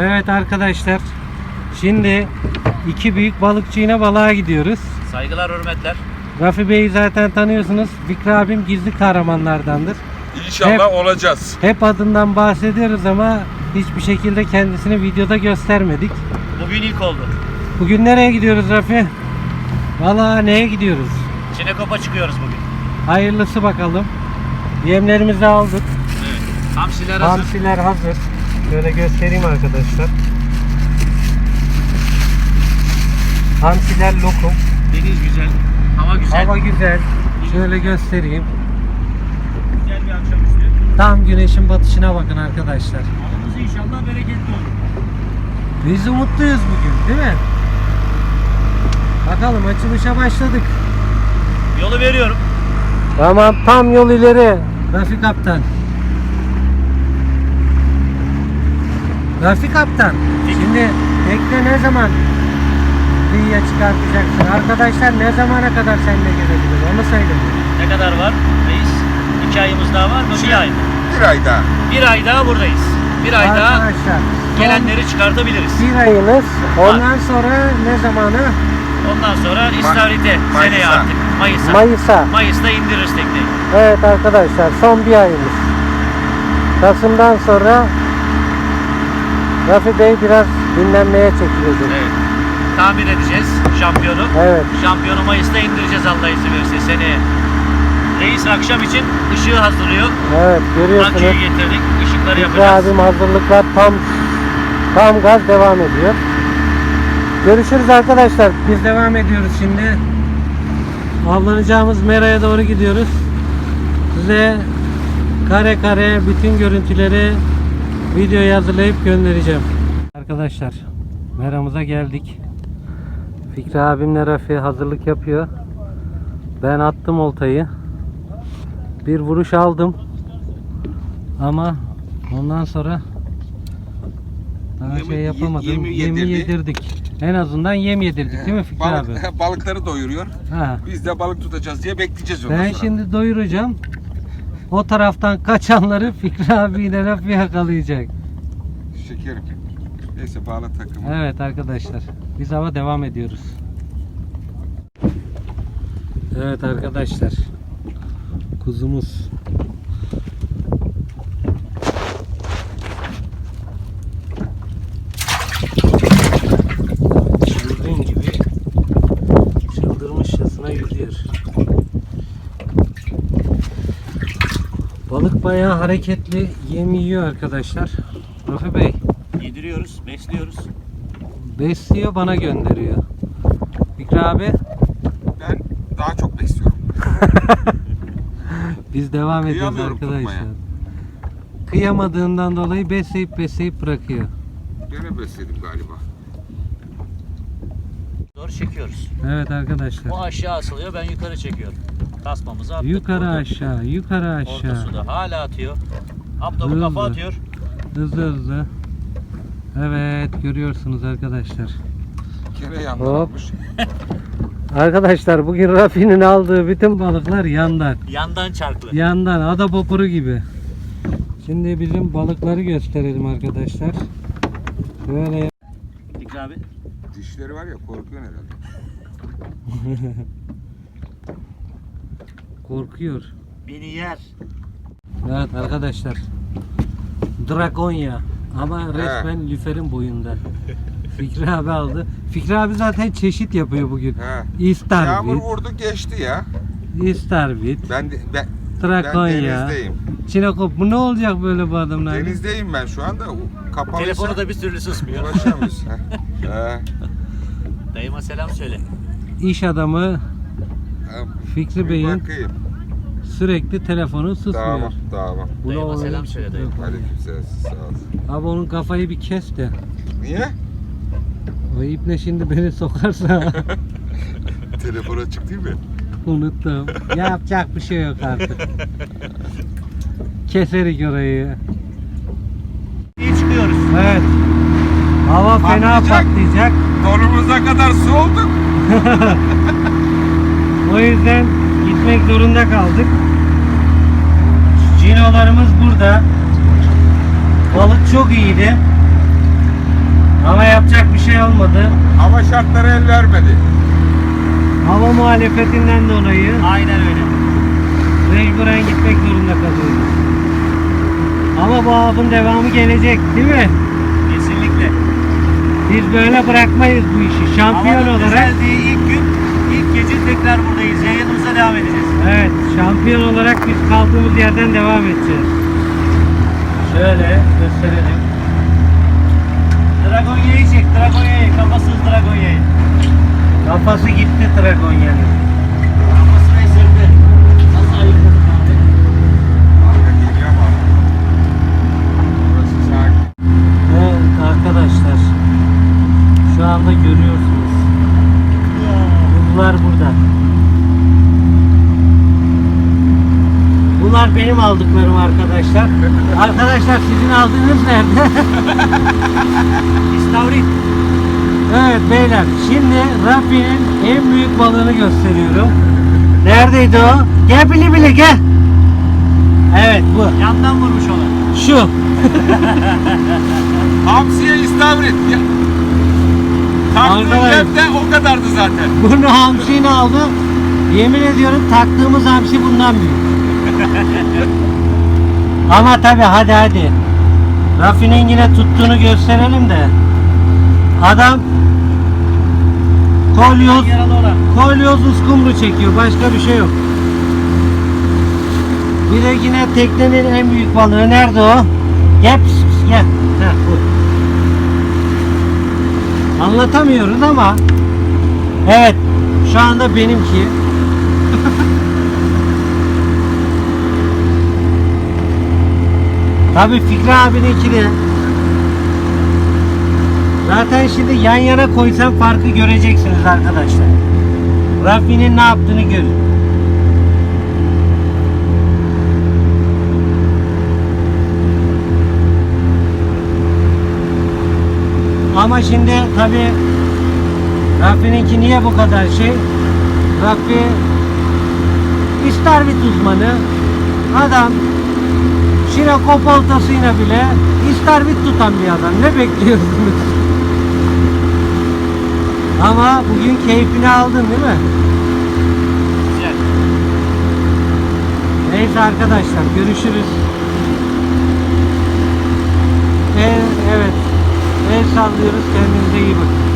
Evet arkadaşlar. Şimdi iki büyük balıkçı yine balığa gidiyoruz. Saygılar, hürmetler. Rafi Bey'i zaten tanıyorsunuz. Fikri abim gizli kahramanlardandır. İnşallah Hep- olacağız. Hep adından bahsediyoruz ama hiçbir şekilde kendisini videoda göstermedik. Bugün ilk oldu. Bugün nereye gidiyoruz Rafi? Valla neye gidiyoruz? Çinekop'a çıkıyoruz bugün. Hayırlısı bakalım. Yemlerimizi aldık. Evet. Hamsiler hazır. Hamsiler hazır. Şöyle göstereyim arkadaşlar. Hamsiler lokum. Deniz güzel. Hava güzel. Hava güzel. Şöyle göstereyim. güzel bir akşamüstü. Tam güneşin batışına bakın arkadaşlar. Havamız inşallah bereketli olur. Biz umutluyuz bugün değil mi? Bakalım açılışa başladık. Yolu veriyorum. Tamam tam yol ileri. Rafi Kaptan. Rafi Kaptan. Şimdi tekne ne zaman kıyıya çıkartacaksın? Arkadaşlar ne zamana kadar seninle gelebilir? Onu söyle. Ne kadar var reis? İki ayımız daha var mı? Bir ay mı? Bir ay daha. Bir ay daha buradayız. Bir ay daha gelenleri çıkartabiliriz. Bir ayınız. Ondan sonra ne zamanı? Ondan sonra istavrite Mayıs'a. seneye artık. Mayıs'a. Mayıs'a. Mayıs'ta indiririz tekneyi. Evet arkadaşlar son bir ayımız. Kasım'dan sonra Rafi Bey biraz dinlenmeye çekilecek. Evet. Tamir edeceğiz şampiyonu. Evet. Şampiyonu Mayıs'ta indireceğiz Allah izin verirse seneye. Reis akşam için ışığı hazırlıyor. Evet görüyorsunuz. Aküyü getirdik. Işıkları yapacağız. abim hazırlıklar tam tam gaz devam ediyor. Görüşürüz arkadaşlar. Biz devam ediyoruz şimdi. Avlanacağımız meraya doğru gidiyoruz. Size kare kare bütün görüntüleri videoya hazırlayıp göndereceğim. Arkadaşlar meramıza geldik. Fikri abimle Rafi hazırlık yapıyor. Ben attım oltayı. Bir vuruş aldım. Ama ondan sonra daha Yemi- şey yapamadım. yemi Yemi, yedirdi. yedirdik. En azından yem yedirdik değil mi Fikri abi? Balık, balıkları doyuruyor. Ha. Biz de balık tutacağız diye bekleyeceğiz ondan Ben sonra. şimdi doyuracağım. O taraftan kaçanları Fikri abiyle Rafi yakalayacak. Şekerim. Neyse bağla takımı. Evet arkadaşlar. Biz ama devam ediyoruz. Evet arkadaşlar. Kuzumuz. Çılgın gibi çıldırmışçasına yüzüyor. Balık bayağı hareketli yem yiyor arkadaşlar. Rafi Bey Yediriyoruz, besliyoruz. besliyor bana gönderiyor. Fikri abi Ben daha çok besliyorum. biz devam ediyoruz arkadaşlar. tutmaya. Kıyamadığından dolayı besleyip besleyip bırakıyor. Gene besledim galiba. Doğru çekiyoruz. Evet arkadaşlar. O aşağı asılıyor, ben yukarı çekiyorum. Tasmamızı attık. Yukarı vurduk. aşağı, yukarı Orta aşağı. suda hala atıyor. Abla bu Hızlı. kafa atıyor. Hızlı hızlı. Evet görüyorsunuz arkadaşlar. Gene yandan Hop. almış. Arkadaşlar bugün Rafi'nin aldığı bütün balıklar yandan. Yandan çarklı. Yandan ada popuru gibi. Şimdi bizim balıkları gösterelim arkadaşlar. Böyle Fikri abi. Dişleri var ya korkuyor herhalde. korkuyor. Beni yer. Evet arkadaşlar. Dragonya ama resmen lüferin boyunda. Fikri abi aldı. Fikri abi zaten çeşit yapıyor bugün. He. Yağmur İstavrit, vurdu geçti ya. İstavrit, Ben de, ben, ben Dragonya, denizdeyim. Çinekop. Bu ne olacak böyle bu adamlar? Denizdeyim ben şu anda. O Kapalıysa Telefonu da bir türlü susmuyor. ulaşamıyoruz. He. He. Dayıma selam söyle. İş adamı He. Fikri Bey'in bakayım. sürekli telefonu susmuyor. Tamam tamam. Bu ne Dayıma oluyor? selam söyle dayı. Aleykümselam sağ ol. Abi onun kafayı bir kes de. Niye? O ipne şimdi beni sokarsa Telefon açık değil mi? unuttum. Yapacak bir şey yok artık. Keserik orayı. İyi çıkıyoruz. Evet. Hava fena Patlayacak. patlayacak. Donumuza kadar su olduk. O yüzden gitmek zorunda kaldık. Cinolarımız burada. Balık çok iyiydi. Ama yapacak bir şey olmadı. Hava şartları el vermedi. Hava muhalefetinden dolayı Aynen öyle. mecburen gitmek zorunda kalıyoruz. Ama bu avın devamı gelecek değil mi? Kesinlikle. Biz böyle bırakmayız bu işi. Şampiyon Havanın olarak düzeldiği ilk gün, ilk gece tekrar buradayız. Yayınımıza devam edeceğiz. Evet, şampiyon olarak biz kaldığımız yerden devam edeceğiz. Şöyle gösterelim. Dragonya'yı çek, Dragonya'yı. Kafasız Dragonya'yı. Kafası gitti Dragonya'nın. Kafasını esirdi. Nasıl sakin. Evet arkadaşlar. Şu anda görüyorsunuz. Bunlar burada. Bunlar benim aldıklarım arkadaşlar. Arkadaşlar sizin aldığınız nerede? İstavrit. Evet beyler şimdi Rafi'nin en büyük balığını gösteriyorum. Neredeydi o? Gel bili bili gel. Evet bu. Yandan vurmuş ona. Şu. Hamsiye istavrit. Taktığım Arkadaş. o kadardı zaten. Bunu hamsini aldı. Yemin ediyorum taktığımız hamsi bundan büyük. Ama tabi hadi hadi. Rafi'nin yine tuttuğunu gösterelim de. Adam kolyoz, Yaralı olan. kolyoz uskumru çekiyor. Başka bir şey yok. Bir de yine teknenin en büyük balığı nerede o? Gel pis pis gel. Heh, bu. Anlatamıyoruz ama evet şu anda benimki. Tabii Fikri abininki de. Zaten şimdi yan yana koysam farkı göreceksiniz arkadaşlar. Rafi'nin ne yaptığını görün. Ama şimdi tabi Rafi'ninki niye bu kadar şey? Rafi İstavrit uzmanı adam Şirokop oltasıyla bile İstavrit tutan bir adam. Ne bekliyorsunuz? Ama bugün keyfini aldın değil mi? Güzel. Neyse arkadaşlar görüşürüz. Ee. El sallıyoruz kendinize iyi bakın.